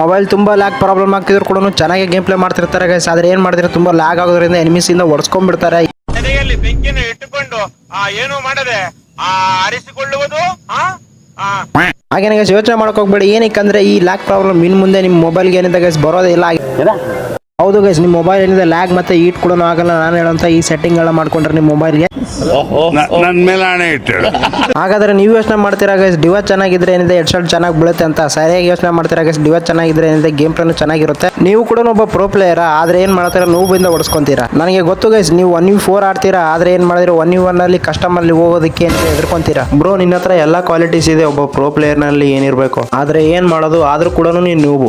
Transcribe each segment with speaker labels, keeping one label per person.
Speaker 1: Mobile ತುಂಬಾ lag problem ಆಗ್ತಿದ್ರು ಕೂಡ ಚೆನ್ನಾಗಿ ಗೇಮ್ ಪ್ಲೇ ಮಾಡ್ತಿರ್ತಾರೆ ಗೈಸ್ ಆದ್ರೆ ಏನ್ ಮಾಡಿದ್ರೆ ತುಂಬಾ ಲ್ಯಾಗ್ ಆಗೋದ್ರಿಂದ ಎನಿಮಿಸ್ ಇಂದ ಹೊಡ್ಸ್ಕೊಂಡ್ಬಿಡ್ತಾರೆ
Speaker 2: ಎದೆಯಲ್ಲಿ ಬೆಂಕಿಯನ್ನು ಇಟ್ಟುಕೊಂಡು ಆ ಏನು ಮಾಡದೆ?
Speaker 1: ಹಾಗೇನೆ ಗೈಸ್ ಯೋಚನೆ ಮಾಡಕ್ ಹೋಗ್ಬೇಡಿ. ಏನಕ್ಕಂದ್ರೆ ಈ ಲ್ಯಾಕ್ ಪ್ರಾಬ್ಲಮ್ ಇನ್ ಮುಂದೆ ನಿಮ್ಮ ಮೊಬೈಲ್ಗೆ ಏನಿದೆ ಗೈಸ್ ಬರೋದೇ ಇಲ್ಲ. ಹೌದು ಗೈಸ್ ನಿಮ್ಮ ಮೊಬೈಲ್ ಏನಿದೆ ಲ್ಯಾಗ್ ಮತ್ತೆ ಈಟ್ ಕೂಡ ಆಗಲ್ಲ ನಾನು ಹೇಳಂತ ಈ ಸೆಟ್ಟಿಂಗ್ ಎಲ್ಲ ಮಾಡ್ಕೊಂಡ್ರೆ ನಿಮ್ಮ ಮೊಬೈಲ್ಗೆ
Speaker 3: ನನ್ನ ಮೇಲೆ ಹಣೆ ಇಟ್ಟಳು
Speaker 1: ಹಾಗಾದ್ರೆ ನೀವು ಯೋಚನೆ ಮಾಡ್ತೀರಾ ಗೈಸ್ ಡಿವೈಸ್ ಚೆನ್ನಾಗಿದ್ರೆ ಏನಿದೆ ಹೆಡ್ ಶಾಟ್ ಚೆನ್ನಾಗಿ ಬೀಳುತ್ತೆ ಅಂತ? ಸರಿಯಾಗಿ ಯೋಚನೆ ಮಾಡ್ತೀರಾ ಗೈಸ್ ಡಿವೈಸ್ ಚೆನ್ನಾಗಿದ್ರೆ ಏನಿದೆ ಗೇಮ್ ಪ್ಲೇನು ಚೆನ್ನಾಗಿರುತ್ತೆ? ನೀವು ಕೂಡ ಒಬ್ಬ ಪ್ರೋ ಪ್ಲೇಯರ್ ಆದ್ರೆ ಏನ್ ಮಾಡ್ತೀರಾ ನೋವಿಂದ ಹೊಡ್ಸ್ಕೊಂತೀರಾ ನನಗೆ ಗೊತ್ತು ಗೈಸ್ ನೀವು ಒನ್ ಯು ಫೋರ್ ಆಡ್ತೀರಾ ಆದ್ರೆ ಏನ್ ಮಾಡಿದ್ರೆ ಒನ್ ಯು ಒನ್ ಅಲ್ಲಿ ಕಸ್ಟಮರ್ ಅಲ್ಲಿ ಹೋಗೋದಕ್ಕೆ ಅಂತ ಎದ್ಕೊಂತೀರಾ ಬ್ರೋ ನಿನ್ನ ಹತ್ರ ಎಲ್ಲಾ ಕ್ವಾಲಿಟೀಸ್ ಇದೆ ಒಬ್ಬ ಪ್ರೋ ಪ್ಲೇಯರ್ನಲ್ಲಿ ಏನಿರ್ಬೇಕು? ಆದ್ರೆ ಏನ್ ಮಾಡೋದು ಆದ್ರೂ ಕೂಡ ನೀನು ನೀವು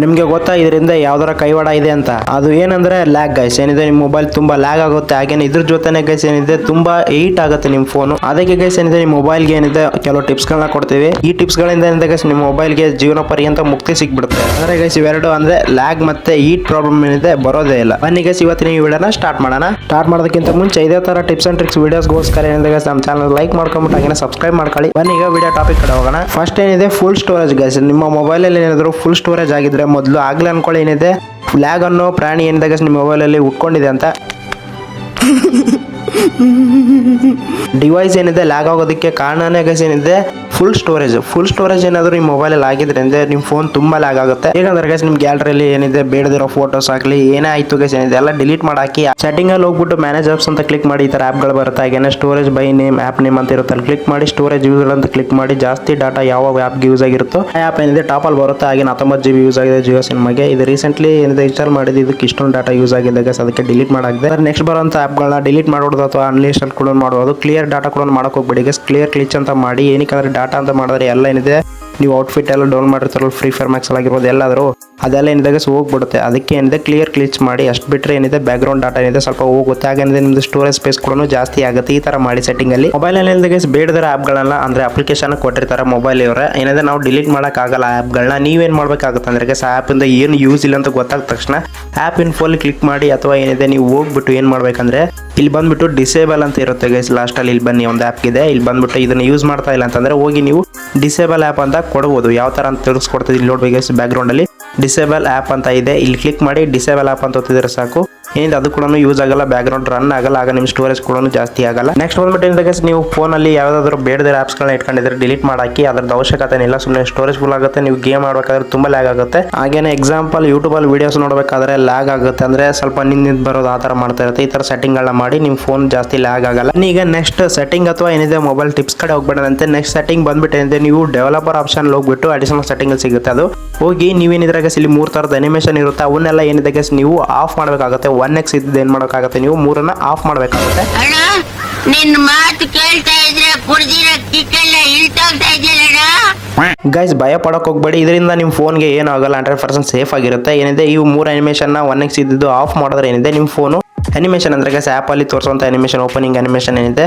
Speaker 1: ನಿಮ್ಗೆ ಗೊತ್ತಾ ಇದರಿಂದ ಯಾವ್ದಾರ ಕೈವಾಡ ಇದೆ ಅಂತ? ಅದು ಏನಂದ್ರೆ ಲ್ಯಾಗ್ ಗೈಸ್ ಏನಿದೆ ನಿಮ್ಮ ಮೊಬೈಲ್ ತುಂಬಾ ಲ್ಯಾಗ್ ಆಗುತ್ತೆ, ಹಾಗೇನೆ ಇದ್ರ ಜೊತೆನೆ ಗೈಸ್ ಏನಿದೆ ತುಂಬಾ ಏಟ್ ಆಗುತ್ತೆ ನಿಮ್ಮ ಫೋನ್ ಅದಕ್ಕೆ ಗೈಸ್ ಏನಿದೆ ನಿಮ್ಮ ಮೊಬೈಲ್ಗೆ ಏನಿದೆ ಕೆಲವು ಟಿಪ್ಸ್ ಗಳನ್ನ ಕೊಡ್ತೀವಿ. ಈ ಟಿಪ್ಸ್ ಗಳಿಂದ ಏನಿದೆ ಗೈಸ್ ನಿಮ್ಮ ಮೊಬೈಲ್ಗೆ ಜೀವನ ಪರ್ಯಂತ ಮುಕ್ತಿ ಸಿಕ್ಬಿಡುತ್ತೆ ಅಂದ್ರೆ ಗೈಸ್ ಇವೆರಡು ಅಂದ್ರೆ ಲ್ಯಾಗ್ ಮತ್ತೆ ಈಟ್ ಪ್ರಾಬ್ಲಮ್ ಏನಿದೆ ಬರೋದೇ ಇಲ್ಲ. ಬನ್ನಿ ಗೈಸ್ ಇವತ್ತಿನ ಈ ವಿಡಿಯೋನ ಸ್ಟಾರ್ಟ್ ಮಾಡೋಣ. ಸ್ಟಾರ್ಟ್ ಮಾಡೋದಕ್ಕಿಂತ ಮುಂಚೆ ಇದೇ ತರ ಟಿಪ್ಸ್ ಅಂಡ್ ಟ್ರಿಕ್ಸ್ ವಿಡಿಯೋಸ್ಗೋಸ್ಕರ ಏನಿದೆ ಗೈಸ್ ನಮ್ಮ ಚಾನಲ್ ಲೈಕ್ ಮಾಡ್ಕೊಂಡ್ಬಿಟ್ಟು ಹಾಗೆ ಸಬ್ಸ್ಕ್ರೈಬ್ ಮಾಡ್ಕೊಳ್ಳಿ. ಬನ್ನಿ ಈಗ ವಿಡಿಯೋ ಟಾಪಿಕ್ ಕಡೆ ಹೋಗೋಣ. ಫಸ್ಟ್ ಏನಿದೆ ಫುಲ್ ಸ್ಟೋರೇಜ್ ಗೈಸ್ ನಿಮ್ಮ ಮೊಬೈಲ್ ಅಲ್ಲಿ ಏನಾದ್ರು ಫುಲ್ ಸ್ಟೋರೇಜ್ ಆಗಿದ್ರೆ ಮೊದಲು ಆಗ್ಲೇ ಅನ್ಕೊಳ್ಳಿ ಏನಿದೆ. ಲ್ಯಾಗ್ ಅನ್ನೋ ಪ್ರಾಣಿ ಏನಿದಾಗ ನಿಮ್ಮ ಮೊಬೈಲಲ್ಲಿ ಉಟ್ಕೊಂಡಿದೆ ಅಂತ. ಡಿವೈಸ್ ಏನಿದೆ ಲ್ಯಾಗ್ ಆಗೋದಕ್ಕೆ ಕಾರಣನೇ ಗೈಸ್ ಏನಿದೆ ಫುಲ್ ಸ್ಟೋರೇಜ್ ಫುಲ್ ಸ್ಟೋರೇಜ್ ಏನಾದರೂ ನಿಮ್ಮ ಮೊಬೈಲಲ್ಲಿ ಆಗಿದ್ರೆ ಅಂದ್ರೆ ನಿಮ್ಮ ಫೋನ್ ತುಂಬಾ ಲ್ಯಾಗ್ ಆಗುತ್ತೆ. ಏನಂದ್ರೆ ಗೈಸ್ ನಿಮ್ಮ ಗ್ಯಾಲರಿಯಲ್ಲಿ ಏನಿದೆ, ಬೇಡದಿರೋ ಫೋಟೋಸ್ ಆಗಲಿ, ಏನೇ ಆಯಿತು ಗೈಸ್ ಏನಿದೆ, ಎಲ್ಲ ಡಿಲೀಟ್ ಮಾಡಾಕಿ ಸೆಟ್ಟಿಂಗ್ ಅಲ್ಲಿ ಹೋಗ್ಬಿಟ್ಟು ಮ್ಯಾನೇಜ್ ಆಪ್ಸ್ ಅಂತ ಕ್ಲಿಕ್ ಮಾಡಿ, ಈ ಥರ ಆ್ಯಪ್ಗಳು ಬರುತ್ತೆ? ಹಾಗೇನೆ storage by name app name ಅಂತ ಇರುತ್ತೆ. ಅಲ್ಲಿ ಕ್ಲಿಕ್ ಮಾಡಿ ಸ್ಟೋರೇಜ್ ಯೂಸ್ ಅಂತ ಕ್ಲಿಕ್ ಮಾಡಿ, ಜಾಸ್ತಿ ಡಾಟಾ ಯಾವ ಆ್ಯಪ್ಗೆ ಯೂಸ್ ಆಗಿರುತ್ತೋ, ಆ ಆಪ್ ಏನಿದೆ ಟಾಪ್ ಅಲ್ಲಿ ಬರುತ್ತೆ. ಹಾಗೆ ಹತ್ತೊಂಬತ್ತು ಜಿ ಬಿ ಯೂಸ್ ಆಗಿದೆ ಜಿಯೋ ಸಿನಿಮಾಗೆ ಇದು ರೀಸೆಂಟ್ಲಿ ಏನಿದೆ ಇನ್ಸ್ಟಾಲ್ ಮಾಡಿದ್ದು, ಇದಕ್ಕೆ ಇಷ್ಟೊಂದು ಡಾಟಾ ಯೂಸ್ ಆಗಿದೆ. ಗೈಸ್ ಅದಕ್ಕೆ ಡಿಲೀಟ್ ಮಾಡಾಗಿದೆ. ನೆಕ್ಸ್ಟ್ ಬರೋಂಥ ಆ್ಯಪ್ಗಳನ್ನ ಡಿಲೀಟ್ ಮಾಡೋದು ಅಥವಾ ಅನ್ಲಿಸ್ಟಲ್ ಕೂಡ ಮಾಡ್ಬೋದು. ಕ್ಲಿಯರ್ ಡಾಟಾ ಕೂಡ ಮಾಡೋಕೆ ಹೋಗ್ಬೇಡಿ. ಗೈಸ್ ಕ್ಲಿಯರ್ ಕ್ಲಿಚ್ ಅಂತ ಮಾಡಿ ಏನಕ್ಕೆ ಡಾಟಾ ಅಂತ ಮಾಡಿದ್ರೆ ಎಲ್ಲ ಏನಿದೆ, ನೀವು ಔಟ್ಫಿಟ್ ಎಲ್ಲ ಡೌನ್ ಮಾಡಿರ್ತಾರಲ್ಲ ಫ್ರೀ ಫೈರ್ ಮ್ಯಾಕ್ಸ್ ಆಗಿರ್ಬೋದು, ಎಲ್ಲಾದರೂ, ಅದೆಲ್ಲ ಏನಿದೆ ಗೈಸ್ ಹೋಗ್ಬಿಡುತ್ತೆ. ಅದಕ್ಕೆ ಏನಿದೆ ಕ್ಲಿಯರ್ ಕ್ಲಿಚ್ ಮಾಡಿ, ಅಷ್ಟು ಬಿಟ್ಟರೆ ಏನಿದೆ ಬ್ಯಾಕ್ಗ್ರೌಂಡ್ ಡಾಟಾ ಏನಿದೆ, ಸ್ವಲ್ಪ ಹೋಗುತ್ತೆ. ಹಾಗೇನಿದೆ, ನಿಮ್ದು ಸ್ಟೋರೇಜ್ ಸ್ಪೇಸ್ ಕೂಡ ಜಾಸ್ತಿ ಆಗುತ್ತೆ ಈ ತರ ಮಾಡಿ ಸೆಟ್ಟಿಂಗ್ ಅಲ್ಲಿ. ಮೊಬೈಲ್ ಏನಿದೆ ಗೈಸ್ ಬೇಡದರ ಆ್ಯಪ್ಗಳನ್ನ ಅಂದ್ರೆ ಅಪ್ಲಿಕೇಶನ್ ಕೊಟ್ಟಿರ್ತಾರೆ ಮೊಬೈಲ್ ಇವರ. ಏನಿದೆ, ನಾವು ಡಿಲೀಟ್ ಆಗಲ್ಲ ಆ್ಯಪ್ಗಳನ್ನ ನೀವೇನು ಮಾಡಬೇಕಾಗುತ್ತೆ ಅಂದ್ರೆ ಗೈಸ್ ಇಂದ ಏನು ಯೂಸ್ ಇಲ್ಲ ಅಂತ ಗೊತ್ತಾದ ತಕ್ಷಣ ಆಪ್ ಇನ್ಫೋಲ್ ಕ್ಲಿಕ್ ಮಾಡಿ, ಅಥವಾ ಏನಿದೆ, ನೀವು ಹೋಗ್ಬಿಟ್ಟು ಏನು ಮಾಡ್ಬೇಕಂದ್ರೆ ಇಲ್ಲಿ ಬಂದ್ಬಿಟ್ಟು ಡಿಸೇಬಲ್ ಅಂತ ಇರುತ್ತೆ ಗೈಸ್ ಲಾಸ್ಟಲ್ಲಿ ಇಲ್ಲಿ ಬನ್ನಿ, ಒಂದು ಆಪ್ ಇದೆ. ಇಲ್ಲಿ ಬಂದ್ಬಿಟ್ಟು ಇದನ್ನ ಯೂಸ್ ಮಾಡ್ತಾ ಇಲ್ಲ ಅಂತಂದ್ರೆ ಹೋಗಿ ನೀವು ಡಿಸೇಬಲ್ ಆಪ್ ಅಂತ ಕೊಡ್ಬೋದು. ಯಾವ ತರ ಅಂತ ತಿಳಿಸ್ಕೊಡ್ತದೆ ಇಲ್ಲಿ ನೋಡ್ಬೇಕು ಗೈಸ್ ಬ್ಯಾಕ್ಗ್ರೌಂಡ್ ಅಲ್ಲಿ. ಡಿಸೇಬಲ್ ಆಪ್ ಅಂತ ಇದೆ. ಇಲ್ಲಿ ಕ್ಲಿಕ್ ಮಾಡಿ ಡಿಸೇಬಲ್ ಆಪ್ ಅಂತ ಒತ್ತಿದ್ರೆ ಸಾಕು. ಏನಿದೆ ಅದು ಕೂಡ ಯೂಸ್ ಆಗಲ್ಲ ಬ್ಯಾಕ್ಗ್ರೌಂಡ್ ರನ್ ಆಗಲ್ಲ, ಆಗ ನಿಮ್ಮ ಸ್ಟೋರೇಜ್ ಕೂಡ ಜಾಸ್ತಿ ಆಗಲ್ಲ. ನೆಕ್ಸ್ಟ್ ಬಂದ್ಬಿಟ್ಟು ಏನಿದೆ ನೀವು ಫೋನಲ್ಲಿ ಯಾವ್ದಾದ್ರು ಬೇಡದ ಆ್ಯಪ್ಸ್ಗಳನ್ನ ಇಟ್ಕೊಂಡಿದ್ರೆ ಡಿಲೀಟ್ ಮಾಡಾಕಿ, ಅದ್ರದ್ದು ಅವಶ್ಯಕತೆ ಇಲ್ಲ ಸುಮ್ಮನೆ ಸ್ಟೋರೇಜ್ ಫುಲ್ ಆಗುತ್ತೆ, ನೀವು ಗೇಮ್ ಆಡಬೇಕಾದ್ರೆ ತುಂಬಾ ಲ್ಯಾಗ್ ಆಗುತ್ತೆ. ಹಾಗೇನೆ ಎಕ್ಸಾಂಪಲ್ ಯೂಟ್ಯೂಬಲ್ಲಿ ವಿಡಿಯೋಸ್ ನೋಡಬೇಕಾದ್ರೆ ಲ್ಯಾಗ್ ಆಗುತ್ತೆ. ಅಂದ್ರೆ ಸ್ವಲ್ಪ ನಿಂದ ಬರೋದು ಆ ತರ ಮಾಡ್ತಾ ಇರುತ್ತೆ. ಈ ತರ ಸೆಟ್ಟಿಂಗ್ಗಳನ್ನ ಮಾಡಿ ನಿಮ್ಮ ಫೋನ್ ಜಾಸ್ತಿ ಲ್ಯಾಗ್ ಆಗಲ್ಲ. ಈಗ ನೆಕ್ಸ್ಟ್ ಸೆಟ್ಟಿಂಗ್ ಅಥವಾ ಏನಿದೆ ಮೊಬೈಲ್ ಟಿಪ್ಸ್ ಕಡೆ ಹೋಗ್ಬೇಡಂತೆ. ನೆಕ್ಸ್ಟ್ ಸೆಟ್ಟಿಂಗ್ ಬಂದ್ಬಿಟ್ಟು ಏನಿದೆ, ನೀವು ಡೆವಲಪರ್ ಆಪ್ಷನ್ ಹೋಗ್ಬಿಟ್ಟು ಅಡಿಷನಲ್ ಸೆಟ್ಟಿಂಗ್ ಸಿಗುತ್ತೆ ಅದು. ಹೋಗಿ ನೀವೇನಿದ್ರೆ guys, ಇಲ್ಲಿ ಮೂರು ತರದ ಅನಿಮೇಷನ್ ಇರುತ್ತೆ. ಅವನ್ನೆಲ್ಲ ಏನಿದೆ ನೀವು ಆಫ್ ಮಾಡಬೇಕಾಗುತ್ತೆ. ಒನ್ ಎಕ್ಸ್ ಇದ್ದು ಏನ್ ಮಾಡೋಕ್ಕಾಗತ್ತೆ ನೀವು? ಮೂರನ್ನ ಆಫ್ ಮಾಡಬೇಕಾಗುತ್ತೆ.
Speaker 4: ಅಣ್ಣ ನಿನ್ ಮಾತು ಕೇಳ್ತಾ ಇದ್ರೆ ಕುಡ್ದಿರೋ ಕಿಕ್ಕೆಲ್ಲ ಇಳ್ತೋಗ್ತಾ ಇದೆಯಲ್ಲಣ್ಣ
Speaker 1: ಗೈಸ್ ಭಯ ಪಡಕ್ ಹೋಗ್ಬೇಡಿ. ಇದರಿಂದ ನಿಮ್ಮ ಫೋನ್ಗೆ ಏನು ಆಗಲ್ಲ. ಹಂಡ್ರೆಡ್ ಪರ್ಸೆಂಟ್ ಸೇಫ್ ಆಗಿರುತ್ತೆ. ಏನಿದೆ ಈ ಮೂರು ಅನಿಮೇಷನ್ ಒನ್ ಎಕ್ಸ್ ಇದ್ದಿದ್ದು ಆಫ್ ಮಾಡಿದ್ರೆ ಏನಿದೆ? ನಿಮ್ಮ ಫೋನು ಅನಿಮೇಷನ್ ಅಂದ್ರೆ ಗೈಸ್ ಆ್ಯಪ್ ಅಲ್ಲಿ ತೋರಿಸುವಂತ ಅನಿಮೇಷನ್ ಓಪನಿಂಗ್ ಅನಿಮೇಷನ್ ಏನಿದೆ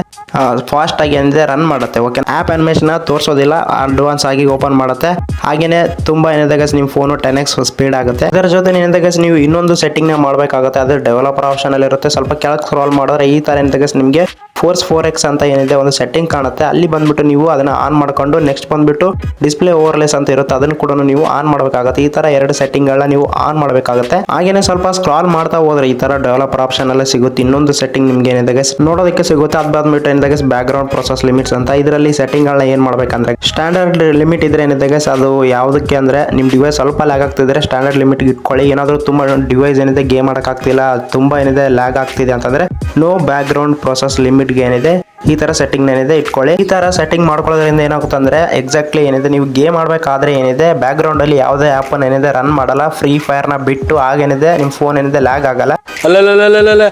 Speaker 1: ಫಾಸ್ಟ್ ಆಗಿ ಏನಿದೆ ರನ್ ಮಾಡುತ್ತೆ ಓಕೆ ಆ್ಯಪ್ ಅನಿಮೇಷನ್ ತೋರಿಸೋದಿಲ್ಲ ಅಡ್ವಾನ್ಸ್ ಆಗಿ ಓಪನ್ ಮಾಡುತ್ತೆ. ಹಾಗೇನೆ ತುಂಬಾ ಏನಿದೆ ಗೈಸ್ ನಿಮ್ಮ ಫೋನ್ ಟೆನ್ ಎಕ್ಸ್ ಸ್ಪೀಡ್ ಆಗುತ್ತೆ. ಅದರ ಜೊತೆ ಏನಿದೆ ಗೈಸ್ ನೀವು ಇನ್ನೊಂದು ಸೆಟ್ಟಿಂಗ್ನ ಮಾಡಬೇಕಾಗುತ್ತೆ, ಅದು ಡೆವಲಪರ್ ಆಪ್ಷನ್ ಅಲ್ಲಿ ಇರುತ್ತೆ. ಸ್ವಲ್ಪ ಕೆಳಗೆ ಸ್ಕ್ರಾಲ್ ಮಾಡಿದ್ರೆ ಈ ತರ ಏನಿದೆ ಗೈಸ್ ನಿಮಗೆ ಫೋರ್ಸ್ ಫೋರ್ ಎಕ್ಸ್ ಅಂತ ಏನಿದೆ ಒಂದು ಸೆಟ್ಟಿಂಗ್ ಕಾಣುತ್ತೆ. ಅಲ್ಲಿ ಬಂದ್ಬಿಟ್ಟು ನೀವು ಅದನ್ನ ಆನ್ ಮಾಡ್ಕೊಂಡು ನೆಕ್ಸ್ಟ್ ಬಂದ್ಬಿಟ್ಟು ಡಿಸ್ಪ್ಲೇ ಓವರ್ಲೆಸ್ ಅಂತ ಇರುತ್ತೆ, ಅದನ್ನು ಕೂಡ ನೀವು ಆನ್ ಮಾಡಬೇಕಾಗುತ್ತೆ. ಈ ತರ ಎರಡು ಸೆಟ್ಟಿಂಗ್ ಗಳನ್ನ ನೀವು ಆನ್ ಮಾಡಬೇಕಾಗುತ್ತೆ. ಹಾಗೇನೆ ಸ್ವಲ್ಪ ಸ್ಕ್ರಾಲ್ ಮಾಡ್ತಾ ಹೋದ್ರೆ ಈ ತರ ಡೆವಲಪರ್ ಆಪ್ಷನ್ ಎಲ್ಲ ಸಿಗುತ್ತೆ. ಇನ್ನೊಂದು ಸೆಟ್ಟಿಂಗ್ ನಿಮ್ಗೆ ಏನಿದೆ ಗೈಸ್ ನೋಡೋದಕ್ಕೆ ಸಿಗುತ್ತೆ. ಅದ್ ಬಂದ್ಬಿಟ್ಟು ಏನಿದೆ guys background process limits ಅಂತ. ಇದರಲ್ಲಿ ಸೆಟ್ಟಿಂಗ್ ಗಳನ್ನ ಏನ್ ಮಾಡ್ಬೇಕಂದ್ರೆ ಸ್ಟ್ಯಾಂಡರ್ಡ್ ಲಿಮಿಟ್ ಇದ್ರೆ ಏನಿದೆ ಗೈಸ್ ಅದು ಯಾವುದಕ್ಕೆ ಅಂದ್ರೆ ನಿಮ್ ಡಿವೈಸ್ ಸ್ವಲ್ಪ ಲ್ಯಾಗ್ ಆಗ್ತಿದ್ರೆ ಸ್ಟ್ಯಾಂಡರ್ಡ್ ಲಿಮಿಟ್ ಇಟ್ಕೊಳ್ಳಿ. ಏನಾದ್ರೂ ತುಂಬಾ ಡಿವೈಸ್ ಏನಿದೆ ಗೇಮ್ ಆಡಕ್ ಆಗ್ತಿಲ್ಲ ತುಂಬಾ ಏನಿದೆ ಲ್ಯಾಗ್ ಆಗ್ತಿದೆ ಅಂತಂದ್ರೆ no background process limit ಏನಿದೆ ಈ ತರ ಸೆಟ್ಟಿಂಗ್ ಏನಿದೆ ಇಟ್ಕೊಳ್ಳಿ. ಈ ತರ ಸೆಟ್ಟಿಂಗ್ ಮಾಡ್ಕೊಳ್ಳೋದ್ರಿಂದ ಏನಾಗುತ್ತೆ ಅಂದ್ರೆ ಎಕ್ಸಾಕ್ಟ್ಲಿ ಏನಿದೆ, ನೀವು ಗೇಮ್ ಆಡ್ಬೇಕಾದ್ರೆ ಏನಿದೆ ಬ್ಯಾಕ್ ಗ್ರೌಂಡ್ ಅಲ್ಲಿ ಯಾವುದೇ ಆಪ್ ಏನಿದೆ ರನ್ ಮಾಡಲ್ಲ ಫ್ರೀ ಫೈರ್ನ ಬಿಟ್ಟು ಆಗೇನಿದೆ ನಿಮ್ ಫೋನ್ ಏನಿದೆ ಲ್ಯಾಗ್ ಆಗಲ್ಲ.
Speaker 5: ಅಲ್ಲಲ್ಲಲ್ಲಲ್ಲ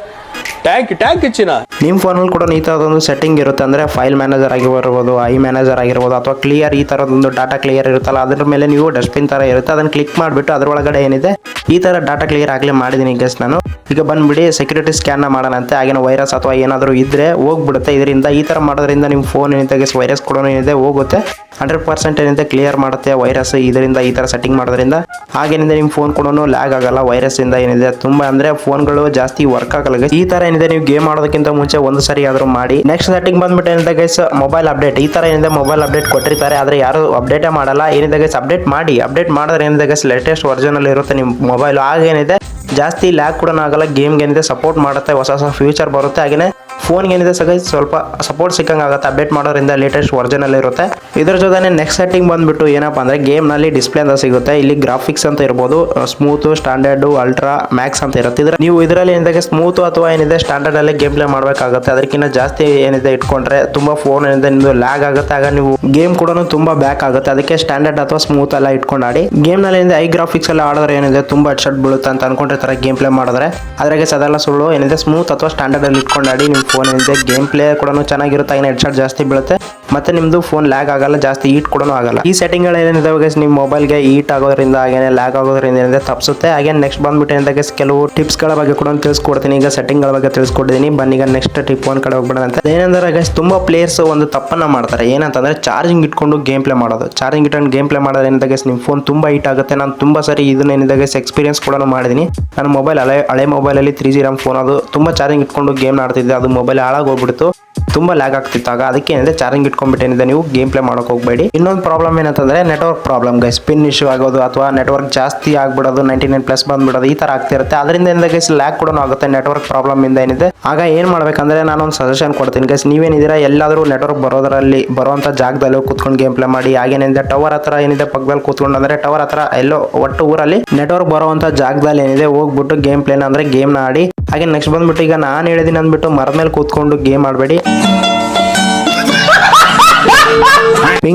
Speaker 5: ಟ್ಯಾಂಕ್ ಟ್ಯಾಂಕ್ ಹೆಚ್ಚಿನ.
Speaker 1: ನಿಮ್ಮ ಫೋನಲ್ಲಿ ಕೂಡ ಈ ಒಂದು ಸೆಟ್ಟಿಂಗ್ ಇರುತ್ತೆ ಅಂದ್ರೆ ಫೈಲ್ ಮ್ಯಾನೇಜರ್ ಆಗಿರ್ಬೋದು ಐ ಮ್ಯಾನೇಜರ್ ಆಗಿರ್ಬೋದು, ಅಥವಾ ಕ್ಲಿಯರ್ ಈ ಥರದೊಂದು ಡಾಟಾ ಕ್ಲಿಯರ್ ಇರುತ್ತಲ್ಲ, ಅದ್ರ ಮೇಲೆ ನೀವು ಡಸ್ಟ್ಬಿನ್ ತರ ಇರುತ್ತೆ. ಅದನ್ನ ಕ್ಲಿಕ್ ಮಾಡಿಬಿಟ್ಟು ಅದರೊಳಗಡೆ ಏನಿದೆ, ಈ ತರ ಡಾಟಾ ಕ್ಲಿಯರ್ ಆಗಲೇ ಮಾಡಿದೀನಿ ಗೆಸ್ ನಾನು. ಈಗ ಬಂದ್ಬಿಡಿ ಸೆಕ್ಯೂರಿಟಿ ಸ್ಕ್ಯಾನ್ ಮಾಡೋಣ ಅಂತ. ಆಗಿನ ವೈರಸ್ ಅಥವಾ ಏನಾದರೂ ಇದ್ರೆ ಹೋಗ್ಬಿಡುತ್ತೆ. ಇದರಿಂದ ಈ ತರ ಮಾಡೋದ್ರಿಂದ ನಿಮ್ಮ ಫೋನ್ ಏನಿದೆ ವೈರಸ್ ಕೂಡ ಏನಿದೆ ಹೋಗುತ್ತೆ. ಹಂಡ್ರೆಡ್ ಪರ್ಸೆಂಟ್ ಏನಿದೆ ಕ್ಲಿಯರ್ ಮಾಡುತ್ತೆ ವೈರಸ್ ಇದರಿಂದ ಈ ತರ ಸೆಟ್ಟಿಂಗ್ ಮಾಡೋದ್ರಿಂದ. ಹಾಗೇನಿದೆ ನಿಮ್ಮ ಫೋನ್ ಕೂಡ ಲ್ಯಾಗ್ ಆಗಲ್ಲ ವೈರಸ್ ಇಂದ ಏನಿದೆ ತುಂಬಾ ಅಂದ್ರೆ ಫೋನ್ಗಳು ಜಾಸ್ತಿ ವರ್ಕ್ ಆಗಲ್ಲ. ಈ ತರ ಏನಿದೆ ನೀವು ಗೇಮ್ ಮಾಡೋದಕ್ಕಿಂತ ಮುಂಚೆ ಒಂದು ಸರಿ ಆದ್ರೂ ಮಾಡಿ. ನೆಕ್ಸ್ಟ್ ಸೆಟ್ಟಿಂಗ್ ಬಂದ್ಬಿಟ್ಟು ಏನಿದೆ ಗೈಸ್ ಮೊಬೈಲ್ ಅಪ್ಡೇಟ್ ಈ ತರ ಏನಿದೆ ಮೊಬೈಲ್ ಅಪ್ಡೇಟ್ ಕೊಟ್ಟಿರ್ತಾರೆ, ಆದ್ರೆ ಯಾರು ಅಪ್ಡೇಟೇ ಮಾಡಲ್ಲ. ಏನಿದೆ ಗೈಸ್ ಅಪ್ಡೇಟ್ ಮಾಡಿ. ಅಪ್ಡೇಟ್ ಮಾಡಿದ್ರೆ ಏನಿದೆ ಗೈಸ್ ಲೇಟೆಸ್ಟ್ ವರ್ಜನ್ ಅಲ್ಲಿ ಇರುತ್ತೆ ನಿಮ್ಮ ಮೊಬೈಲ್ ಆಗೇನಿದೆ ಜಾಸ್ತಿ ಲ್ಯಾಗ್ ಕೂಡ ಆಗಲ್ಲ ಗೇಮ್ಗೆ ಏನಿದೆ ಸಪೋರ್ಟ್ ಮಾಡುತ್ತೆ, ಹೊಸ ಹೊಸ ಫ್ಯೂಚರ್ ಬರುತ್ತೆ. ಹಾಗೇನೆ ಫೋನ್ಗೆ ಏನಿದೆ ಸಗ? ಸ್ವಲ್ಪ ಸಪೋರ್ಟ್ ಸಿಕ್ಕಂಗೆ ಆಗುತ್ತೆ ಅಪ್ಡೇಟ್ ಮಾಡೋದ್ರಿಂದ ಲೇಟೆಸ್ಟ್ ವರ್ಜನ್ ಅಲ್ಲಿ ಇರುತ್ತೆ. ಇದ್ರ ಜೊತೆ ನೆಕ್ಸ್ಟ್ ಸೆಟ್ಟಿಂಗ್ ಬಂದ್ಬಿಟ್ಟು ಏನಪ್ಪ ಅಂದ್ರೆ ಗೇಮ್ನಲ್ಲಿ ಡಿಸ್ಪ್ಲೇ ಅಂತ ಸಿಗುತ್ತೆ. ಇಲ್ಲಿ ಗ್ರಾಫಿಕ್ಸ್ ಅಂತ ಇರ್ಬೋದು ಸ್ಮೂತ್ ಸ್ಟ್ಯಾಂಡರ್ಡ್ ಅಲ್ಟ್ರಾ ಮ್ಯಾಕ್ಸ್ ಅಂತ ಇರುತ್ತೆ. ಇದ್ರೆ ನೀವು ಇದರಲ್ಲಿ ಏನಿದೆ ಸ್ಮೂತ್ ಅಥವಾ ಏನಿದೆ ಸ್ಟ್ಯಾಂಡರ್ಡ್ ಅಲ್ಲಿ ಗೇಮ್ ಪ್ಲೇ ಮಾಡಬೇಕಾಗುತ್ತೆ. ಅದಕ್ಕಿಂತ ಜಾಸ್ತಿ ಏನಿದೆ ಇಟ್ಕೊಂಡ್ರೆ ತುಂಬಾ ಫೋನ್ ಏನಿದೆ, ನಿಮ್ದು ಲ್ಯಾಗ್ ಆಗುತ್ತೆ. ಆಗ ನೀವು ಗೇಮ್ ಕೂಡ ತುಂಬಾ ಬ್ಯಾಕ್ ಆಗುತ್ತೆ. ಅದಕ್ಕೆ ಸ್ಟ್ಯಾಂಡರ್ಡ್ ಅಥವಾ ಸ್ಮೂತ್ ಎಲ್ಲ ಇಟ್ಕೊಂಡು ಆಡಿ ಗೇಮ್ನಲ್ಲಿ ಏನಿದೆ ಐ ಗ್ರಾಫಿಕ್ಸ್ ಎಲ್ಲ ಆಡಿದ್ರೆ ಏನಿದೆ, ತುಂಬಾ ಹೆಡ್ಶಾಟ್ ಬೀಳುತ್ತೆ ಅಂತ ಅನ್ಕೊಂಡಿರ್ತಾರೆ ಗೇಮ್ ಪ್ಲೇ ಮಾಡಿದ್ರೆ. ಅದ್ರಾಗೆ ಅದೆಲ್ಲ ಸುಳ್ಳು, ಏನಿದೆ ಸ್ಮೂತ್ ಅಥವಾ ಸ್ಟ್ಯಾಂಡರ್ಡ್ ಅಲ್ಲಿ ಇಟ್ಕೊಂಡು ಆಡಿ ನಿಮ್ಮ ಫೋನ್ ಏನಿದೆ ಗೇಮ್ ಪ್ಲೇ ಕೂಡ ಚೆನ್ನಾಗಿರುತ್ತೆ ಆಗಿನ ಹೆಡ್ಸೆಟ್ ಜಾಸ್ತಿ ಬೀಳುತ್ತೆ. ಮತ್ತೆ ನಿಮ್ದು ಫೋನ್ ಲ್ಯಾಗ್ ಆಗಲ್ಲ, ಜಾಸ್ತಿ ಈಟ್ ಕೂಡ ಆಗಲ್ಲ. ಈ ಸೆಟ್ಟಿಂಗ್ ಏನಿದೆ ಗೈಸ್ ನಿಮ್ಮ ಮೊಬೈಲ್ಗೆ ಈಟ್ ಆಗೋದ್ರಿಂದ, ಹಾಗೇನೆ ಲ್ಯಾಗ್ ಆಗೋದ್ರಿಂದ ಏನಿದೆ ತಪ್ಪಿಸುತ್ತೆ ಹಾಗೆ ನೆಕ್ಸ್ಟ್ ಬಂದ್ಬಿಟ್ಟು ಏನಿದೆ ಕೆಲವು ಟಿಪ್ಸ್ಗಳ ಬಗ್ಗೆ ಕೂಡ ತಿಳಿಸ್ಕೊಡ್ತೀನಿ. ಈಗ ಸೆಟ್ಟಿಂಗ್ಗಳ ಬಗ್ಗೆ ತಿಳಿಸ್ಕೊಡ್ತೀನಿ ಬನ್ನಿ ಈಗ ನೆಕ್ಸ್ಟ್ ಟಿಪ್ ಒಂದ್ ಕಡೆ ಹೋಗ್ಬಿಡೋಣ ಅಂತ. ಏನಂದ್ರೆ ಗೈಸ್ ತುಂಬಾ ಪ್ಲೇಯರ್ಸ್ ಒಂದು ತಪ್ಪನ್ನ ಮಾಡ್ತಾರೆ. ಏನಂತಂದ್ರೆ ಚಾರ್ಜಿಂಗ್ ಇಟ್ಕೊಂಡು ಗೇಮ್ ಪ್ಲೇ ಮಾಡೋದು. ಚಾರ್ಜಿಂಗ್ ಇಟ್ಕೊಂಡು ಗೇಮ್ ಪ್ಲೇ ಮಾಡೋದು ಏನಿದೆ ಗೈಸ್ ನಿಮ್ಮ ಫೋನ್ ತುಂಬಾ ಹೀಟ್ ಆಗುತ್ತೆ. ನಾನು ತುಂಬಾ ಸರಿ ಇದನ್ನ ಏನಿದೆ ಎಕ್ಸ್ಪೀರಿಯನ್ಸ್ ಕೂಡ ಮಾಡಿದೀನಿ. ನನ್ನ ಮೊಬೈಲ್ ಹಳೆ ಹಳೆ ಮೊಬೈಲಲ್ಲಿ ತ್ರೀ ಜಿ ರಾಮ್ ಫೋನ್ ಅದು ತುಂಬಾ ಚಾರ್ಜಿಂಗ್ ಇಟ್ಕೊಂಡು ಗೇಮ್ ಆಡ್ತಿದ್ದೆ. ಅದು ಮೊಬೈಲ್ ಹಾಳಾಗೋಗ್ಬಿಡ್ತು ತುಂಬಾ ಲ್ಯಾಗ್ ಆಗ್ತಿತ್ತು ಆಗ. ಅದಕ್ಕೆ ಏನಿದೆ? ಚಾರ್ಜಿಂಗ್ ಇಟ್ಕೊಂಡ್ಬಿಟ್ಟೇನಿದೆ ನೀವು ಗೇಮ್ ಪ್ಲೇ ಮಾಡೋಕೆ ಹೋಗಬೇಡಿ. ಇನ್ನೊಂದು ಪ್ರಾಬ್ಲಮ್ ಏನಂತಂದ್ರೆ network problem guys spin issue ಆಗೋದು ಅಥವಾ ನೆಟ್ವರ್ಕ್ ಜಾಸ್ತಿ ಆಗ್ಬಿಡೋದು ನೈಂಟಿ ನೈನ್ ಪ್ಲಸ್ ಬಂದ್ಬಿಡೋದು, ಈ ತರ ಆಗ್ತಿರುತ್ತೆ. ಅದರಿಂದ ಏನಿದೆ ಗೈಸ್ ಲ್ಯಾಕ್ ಕೂಡ ಆಗುತ್ತೆ. ನೆಟ್ವರ್ಕ್ ಪ್ರಾಬ್ಲಮ್ ಇಂದ ಏನಿದೆ? ಆಗ ಏನ್ ಮಾಡ್ಬೇಕಂದ್ರೆ ನಾನು ಒಂದು ಸಜೆಷನ್ ಕೊಡ್ತೀನಿ ಗೈಸ್ ನೀವೇನಿದ್ದೀರಾ? ಎಲ್ಲಾದ್ರೂ ನೆಟ್ವರ್ಕ್ ಬರೋದರಲ್ಲಿ ಬರುವಂತ ಜಾಗದಲ್ಲಿ ಕೂತ್ಕೊಂಡು ಗೇಮ್ ಪ್ಲೇ ಮಾಡಿ ಹಾಗೇನಿದೆ ಟವರ್ ಹತ್ರ ಏನಿದೆ ಪಕ್ಕದಲ್ಲಿ ಕೂತ್ಕೊಂಡು ಅಂದ್ರೆ ಟವರ್ ಹತ್ರ ಎಲ್ಲೋ ಒಟ್ಟು ಊರಲ್ಲಿ ನೆಟ್ವರ್ಕ್ ಬರುವಂತ ಜಾಗದಲ್ಲಿ ಏನಿದೆ, ಹೋಗ್ಬಿಟ್ಟು ಗೇಮ್ ಪ್ಲೇನ ಅಂದ್ರೆ ಗೇಮ್ನ ಆಡಿ ಹಾಗೆ ನೆಕ್ಸ್ಟ್ ಬಂದ್ಬಿಟ್ಟು ಈಗ ನಾನು ಹೇಳಿದ್ದೀನಿ ಅಂದ್ಬಿಟ್ಟು ಮರದ ಮೇಲೆ ಕೂತ್ಕೊಂಡು ಗೇಮ್ ಆಡಬೇಡಿ.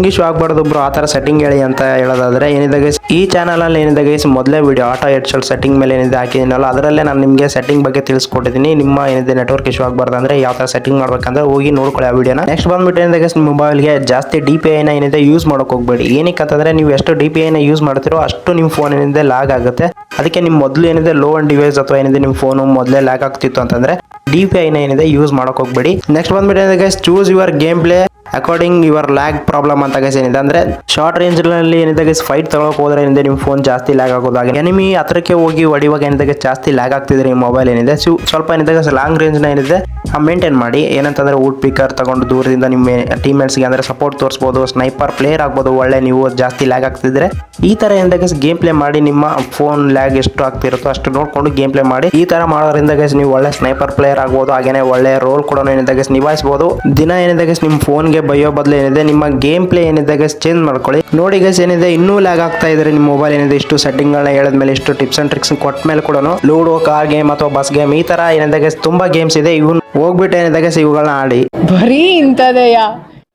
Speaker 1: ಇಶ್ಯೂ ಆಗ್ಬಾರ್ದು ಬ್ರೋ, ಆ ಥರ ಸೆಟ್ಟಿಂಗ್ ಹೇಳಿ ಅಂತ ಹೇಳೋದಾದ್ರೆ ಏನಿದೆ ಗೈಸ್ ಈ ಚಾನಲ್ ಅಲ್ಲಿ ಏನಿದೆ ಗೈಸ್ ಮೊದಲೇ ವಿಡಿಯೋ ಆಟೋ ಹೆಡ್ಶಾಟ್ ಸೆಟ್ಟಿಂಗ್ ಮೇಲೆ ಏನಿದೆ ಹಾಕಿದ್ದೀನಲ್ಲ ಅದರಲ್ಲೇ ನಾನು ನಿಮಗೆ ಸೆಟ್ಟಿಂಗ್ ಬಗ್ಗೆ ತಿಳಿಸ್ಕೊಟ್ಟಿದ್ದೀನಿ ನಿಮ್ಮ ಏನಿದೆ ನೆಟ್ವರ್ಕ್ ಇಶ್ಯೂ ಆಗಬಾರ್ದು ಅಂದ್ರೆ ಯಾವ ಥರ ಸೆಟ್ಟಿಂಗ್ ಮಾಡ್ಬೇಕಂದ್ರೆ ಹೋಗಿ ನೋಡ್ಕೊಳ್ಳಿ ಆ ವಿಡಿಯೋನ ನೆಕ್ಸ್ಟ್ ಬಂದ್ಬಿಟ್ಟು ಏನಿದೆ ಗೈಸ್ ನಿಮ್ಮ ಮೊಬೈಲ್ಗೆ ಜಾಸ್ತಿ ಡಿ ಪಿ ಐನ ಏನಿದೆ ಯೂಸ್ ಮಾಡೋಕೆ ಹೋಗಬೇಡಿ. ಏನಕ್ಕೆ ಅಂತಂದರೆ ನೀವು ಎಷ್ಟು ಡಿ ಪಿ ಐನ ಯೂಸ್ ಮಾಡ್ತಿರೋ ಅಷ್ಟು ನಿಮ್ಮ ಫೋನ್ ಏನಿದೆ ಲಾಗ್ ಆಗುತ್ತೆ. ಅದಕ್ಕೆ ನಿಮ್ಮ ಮೊದಲು ಏನಿದೆ ಲೋ ಅಂಡ್ ಡಿವೈಸ್ ಅಥವಾ ಏನಿದೆ ನಿಮ್ಮ ಫೋನು ಮೊದಲೇ ಲ್ಯಾಕ್ ಆಗ್ತಿತ್ತು ಅಂತಂದ್ರೆ ಡಿ ಪಿ ಐನ ಏನಿದೆ ಯೂಸ್ ಮಾಡೋಕೆ ಹೋಗ್ಬೇಡಿ. ನೆಕ್ಸ್ಟ್ ಬಂದ್ಬಿಟ್ಟು ಏನಿದೆ guys choose your game play according your lag problem ಅಂತ ಗೈಸ್ ಏನಿದೆ ಅಂದ್ರೆ ಶಾರ್ಟ್ ರೇಂಜ್ನಲ್ಲಿ ಏನಿದೆ ಗೈಸ್ ಫೈಟ್ ತಗೊಳಕ್ ಹೋದ್ರೆ ಏನಿದೆ ನಿಮ್ಮ ಫೋನ್ ಜಾಸ್ತಿ ಲ್ಯಾಗ್ ಆಗೋದಾಗ ಎನಿಮಿ ಹತ್ರಕ್ಕೆ ಹೋಗಿ ಹೊಡಿವಾಗ ಏನಿದೆ ಜಾಸ್ತಿ ಲ್ಯಾಗ್ ಆಗ್ತಿದ್ರೆ ನಿಮ್ಮ ಮೊಬೈಲ್ ಏನಿದೆ. ಸ್ವ- ಸ್ವಲ್ಪ ಏನಿದೆ ಲಾಂಗ್ ರೇಂಜ್ನ ಏನಿದೆ ಮೇಂಟೈನ್ ಮಾಡಿ. ಏನಂತಂದ್ರೆ ವುಡ್ ಪಿಕರ್ ತಗೊಂಡು ದೂರದಿಂದ ನಿಮ್ಮ ಟೀಮ್ಮೇಟ್ಸ್ಗೆ ಅಂದ್ರೆ ಸಪೋರ್ಟ್ ತೋರಿಸ್ಬೋದು ಸ್ನೈಪರ್ ಪ್ಲೇಯರ್ ಆಗ್ಬೋದು, ಒಳ್ಳೆ ನೀವು ಜಾಸ್ತಿ ಲ್ಯಾಗ್ ಆಗ್ತಿದ್ರೆ. ಈ ತರ ಏನಿದೆ ಗೈಸ್ ಗೇಮ್ ಪ್ಲೇ ಮಾಡಿ ನಿಮ್ಮ ಫೋನ್ ಲ್ಯಾಗ್ ಎಷ್ಟು ಆಗ್ತಿರುತ್ತೋ ಅಷ್ಟು ನೋಡ್ಕೊಂಡು ಗೇಮ್ ಪ್ಲೇ ಮಾಡಿ. ಈ ತರ ಮಾಡೋದ್ರಿಂದ ಗೈಸ್ ನೀವು ಒಳ್ಳೆ ಸ್ನೈಪರ್ ಪ್ಲೇಯರ್ ಆಗ್ಬೋದು, ಹಾಗೇನೆ ಒಳ್ಳೆ ರೋಲ್ ಕೂಡ ಏನಿದೆ ಗೈಸ್ ನಿಭಾಯಿಸಬಹುದು ದಿನ ಏನಿದೆ ಗೈಸ್ ನಿಮ್ಮ ಫೋನ್ಗೆ ಬೈಯೋ ಬದಲು ಏನಿದೆ, ನಿಮ್ಮ ಗೇಮ್ ಪ್ಲೇ ಏನಿದೆ ಗೈಸ್ ಚೇಂಜ್ ಮಾಡ್ಕೊಳ್ಳಿ. ನೋಡಿ ಗೈಸ್ ಏನಿದೆ, ಇನ್ನೂ ಲ್ಯಾಗ್ ಆಗ್ತಾ ಇದ್ರೆ ನಿಮ್ಮ ಮೊಬೈಲ್ ಏನಿದೆ, ಇಷ್ಟು ಸೆಟ್ಟಿಂಗ್ ಗಳನ್ನ ಹೇಳಿದ್ಮೇಲೆ ಇಷ್ಟು ಟಿಪ್ಸ್ ಅಂಡ್ ಟ್ರಿಕ್ಸ್ ಕೊಟ್ಟ ಮೇಲೆ ಕೂಡ ಲೂಡೋ ಕಾರ್ ಗೇಮ್ ಅಥವಾ ಬಸ್ ಗೇಮ್ ಈ ತರ ಏನಿದೆ ಗೈಸ್ ತುಂಬಾ ಗೇಮ್ಸ್ ಇದೆ. ಇವ್ನು ಹೋಗ್ಬಿಟ್ಟು ಏನಿದೆ ಗೈಸ್ ಇವುಗಳನ್ನ ಆಡಿ.
Speaker 6: ಬರೀ ಇಂಥದೆಯಾ?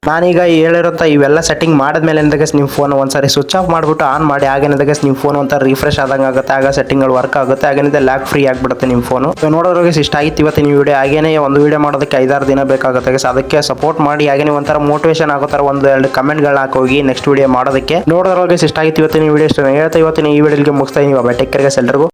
Speaker 1: ನಾನೀಗ ಹೇಳಿರೋಂಥ ಇವೆಲ್ಲ ಸೆಟ್ಟಿಂಗ್ ಮಾಡಿದ್ಮೇಲೆ ಏನಾದಾಗ ನಿಮ್ಮ ಫೋನ್ ಒಂದ್ಸರಿ ಸ್ವಿಚ್ ಆಫ್ ಮಾಡಿಬಿಟ್ಟು ಆನ್ ಮಾಡಿ ಆಗೇನಿದೆ ನಿಮ್ಮ ಫೋನ್ ಒಂಥರ ರಿಫ್ರೆಶ್ ಆದಂಗೆ ಆಗುತ್ತೆ, ಆಗ ಸೆಟ್ಟಿಂಗ್ಗಳು ವರ್ಕ್ ಆಗುತ್ತೆ ಹಾಗೇನಿದೆ ಲ್ಯಾಕ್ ಫ್ರೀ ಆಗಿಬಿಡುತ್ತೆ ನಿಮ್ಮ ಫೋನು ನೋಡೋರಿಗೆ ಇಷ್ಟ ಆಗಿತ್ತು ಇವತ್ತಿನ ವಿಡಿಯೋ ಆಗೇನೇ ಒಂದು ವಿಡಿಯೋ ಮಾಡೋದಕ್ಕೆ ಐದಾರು ದಿನ ಬೇಕಾಗುತ್ತೆ ಅದಕ್ಕೆ ಸಪೋರ್ಟ್ ಮಾಡಿ ಆಗೇನೇ ಒಂಥರ ಮೋಟಿವೇಶನ್ ಆಗೋ ಥರ ಒಂದು ಎರಡು ಕಮೆಂಟ್ಗಳನ್ನ ಹಾಕೋಗಿ ನೆಕ್ಸ್ಟ್ ವೀಡಿಯೋ ಮಾಡೋದಕ್ಕೆ. ನೋಡೋದ್ರೊಳಗೆ ಇಷ್ಟ ಆಗಿತ್ತು ಇವತ್ತಿನ ವೀಡಿಯೋ ಇಷ್ಟ ಹೇಳ್ತಾ ಇವತ್ತಿನ ಈ ವಿಡಿಯೋಗೆ ಮುಗಿಸ್ತಾ ಇದ್ದೀವಿ ಬೈ ಎಲ್ಲರಿಗೂ